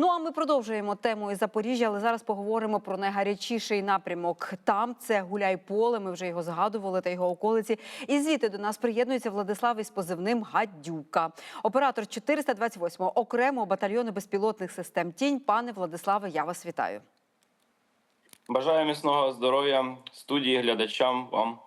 Ну а ми продовжуємо тему із Запоріжжя, але зараз поговоримо про найгарячіший напрямок. Там це Гуляйполе. Ми вже його згадували та його околиці. І звідти до нас приєднується Владислав із позивним Гадюка, оператор 428-го окремого батальйону безпілотних систем. Тінь, пане Владиславе, я вас вітаю. Бажаю міцного здоров'я студії, глядачам вам.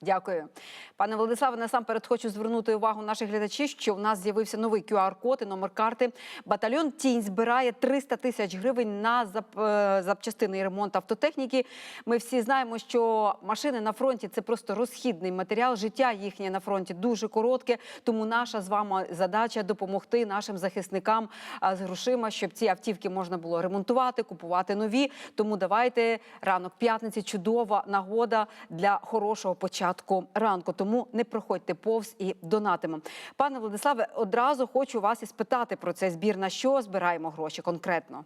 Дякую, пане Владиславе. Насамперед хочу звернути увагу наших глядачів, що в нас з'явився новий QR-код і номер карти. Батальйон Тінь збирає 300 тисяч гривень на е, запчастини і ремонт автотехніки. Ми всі знаємо, що машини на фронті це просто розхідний матеріал. Життя їхнє на фронті дуже коротке. Тому наша з вами задача допомогти нашим захисникам з грошима, щоб ці автівки можна було ремонтувати, купувати нові. Тому давайте ранок п'ятниці чудова нагода для хорошого початку ранку. Тому не проходьте повз і донатимо. Пане Владиславе, одразу хочу вас і спитати про цей збір. На що збираємо гроші конкретно?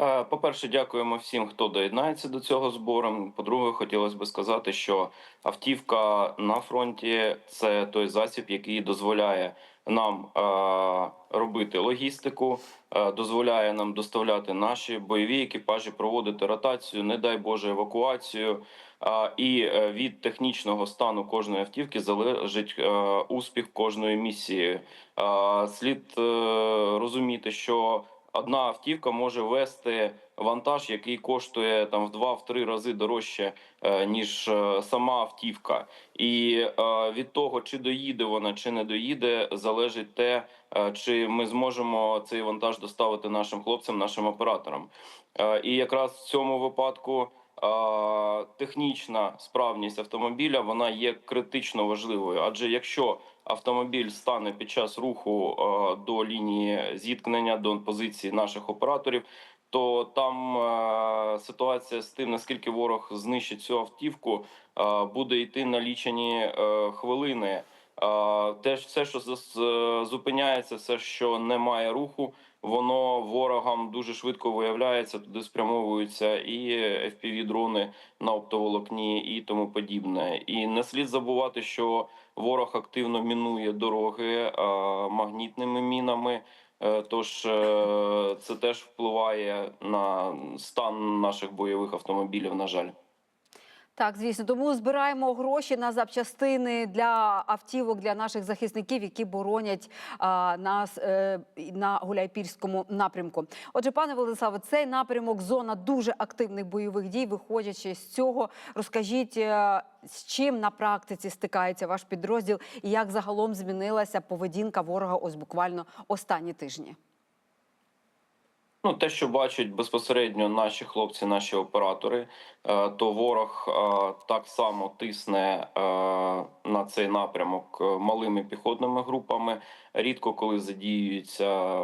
Е, По-перше, дякуємо всім, хто доєднається до цього збору. По-друге, хотілося б сказати, що автівка на фронті це той засіб, який дозволяє нам робити логістику, дозволяє нам доставляти наші бойові екіпажі, проводити ротацію, не дай Боже, евакуацію. І е, від технічного стану кожної автівки залежить е, успіх кожної місії. Слід е, розуміти, що одна автівка може вести вантаж, який коштує там в два-три рази дорожче ніж сама автівка, і від того, чи доїде вона, чи не доїде, залежить те, чи ми зможемо цей вантаж доставити нашим хлопцям, нашим операторам. І якраз в цьому випадку. Технічна справність автомобіля вона є критично важливою, адже якщо автомобіль стане під час руху до лінії зіткнення до позиції наших операторів, то там ситуація з тим, наскільки ворог знищить цю автівку, буде йти на лічені е, хвилини. Теж все, що е, зупиняється, все, що не має руху, воно ворогам дуже швидко виявляється. Туди спрямовуються і fpv дрони на оптоволокні, і тому подібне. І не слід забувати, що ворог активно мінує дороги е, магнітними мінами. Е, Тож це теж впливає на стан наших бойових автомобілів. На жаль. Так, звісно, тому збираємо гроші на запчастини для автівок для наших захисників, які боронять а, нас е, на Гуляйпільському напрямку. Отже, пане Владиславе, цей напрямок зона дуже активних бойових дій. Виходячи з цього, розкажіть, е, з чим на практиці стикається ваш підрозділ і як загалом змінилася поведінка ворога ось буквально останні тижні. Ну, те, що бачать безпосередньо наші хлопці, наші оператори, е, то ворог е, так само тисне е, на цей напрямок малими піхотними групами. Рідко коли задіюється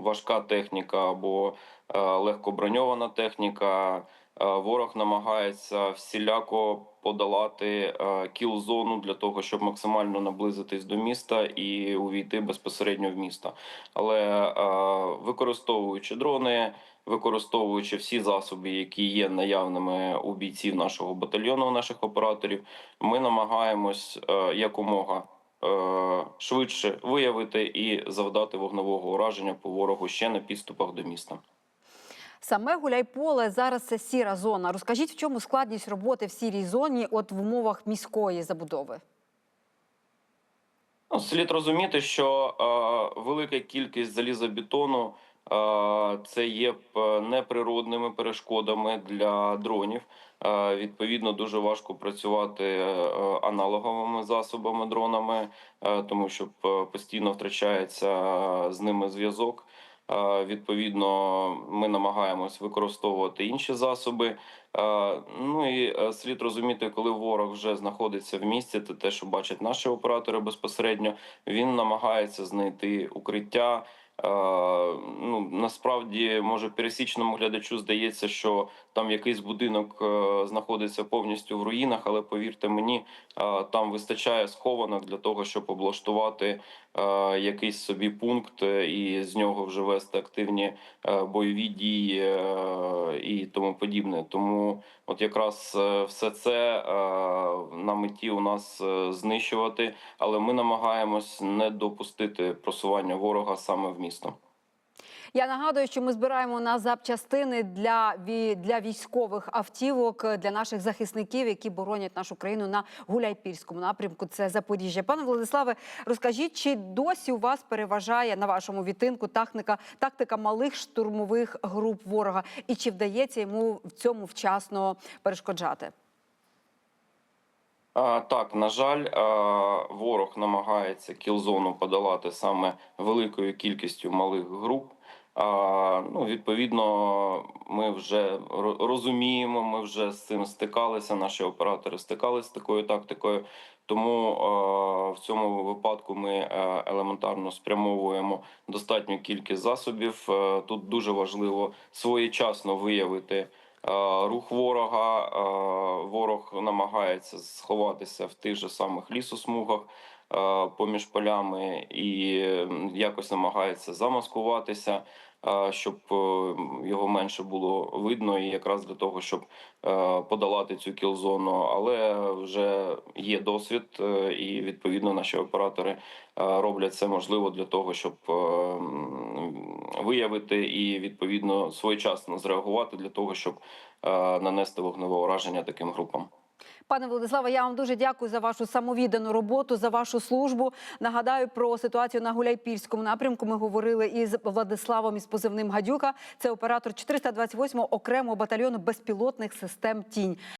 важка техніка або легкоброньована техніка. Е, Ворог намагається всіляко подолати е, кіл-зону для того, щоб максимально наблизитись до міста і увійти безпосередньо в місто. Але е, використовуючи дрони, використовуючи всі засоби, які є наявними у бійців нашого батальйону, у наших операторів, ми намагаємось якомога. Швидше виявити і завдати вогневого ураження по ворогу ще на підступах до міста. Саме Гуляйполе зараз це сіра зона. Розкажіть, в чому складність роботи в сірій зоні, от в умовах міської забудови? Ну, слід розуміти, що е, велика кількість залізобетону е, це є е, неприродними перешкодами для дронів. Е, відповідно, дуже важко працювати е, аналоговими засобами дронами, е, тому що е, постійно втрачається з ними зв'язок. Відповідно, ми намагаємось використовувати інші засоби. Ну і е, слід розуміти, коли ворог вже знаходиться в місті, то те, що бачать наші оператори безпосередньо, він намагається знайти укриття. Е, Ну насправді, може, пересічному глядачу здається, що там якийсь будинок е, знаходиться повністю в руїнах, але повірте мені, е, там вистачає схованок для того, щоб облаштувати якийсь собі пункт і з нього вже вести активні бойові дії і тому подібне. Тому, от якраз все це на меті у нас знищувати, але ми намагаємось не допустити просування ворога саме в місто. Я нагадую, що ми збираємо на запчастини для, для військових автівок е, для наших захисників, які боронять нашу країну на Гуляйпільському напрямку. Це Запоріжжя. Пане Владиславе, розкажіть, чи досі у вас переважає на вашому відтинку тактика, тактика малих штурмових груп ворога, і чи вдається йому в цьому вчасно перешкоджати? Так, на жаль, ворог намагається кілзону подолати саме великою кількістю малих груп. Ну, відповідно, ми вже розуміємо, ми вже з цим стикалися. Наші оператори стикалися з такою тактикою. Тому в цьому випадку ми е, елементарно спрямовуємо достатню кількість засобів. Е, Тут дуже важливо своєчасно виявити рух ворога. Е, Ворог намагається сховатися в тих же самих лісосмугах е, поміж полями і якось намагається замаскуватися, е, щоб е, його менше було видно, і якраз для того, щоб е, подолати цю кілзону. Але вже є досвід, е, і відповідно наші оператори е, роблять все можливе для того, щоб е, виявити і відповідно своєчасно зреагувати для того, щоб е, нанести вогневе ураження таким групам. Пане Владиславе, я вам дуже дякую за вашу самовіддану роботу, за вашу службу. Нагадаю про ситуацію на Гуляйпільському напрямку. Ми говорили із Владиславом із позивним Гадюка. Це оператор 428-го окремого батальйону безпілотних систем Тінь.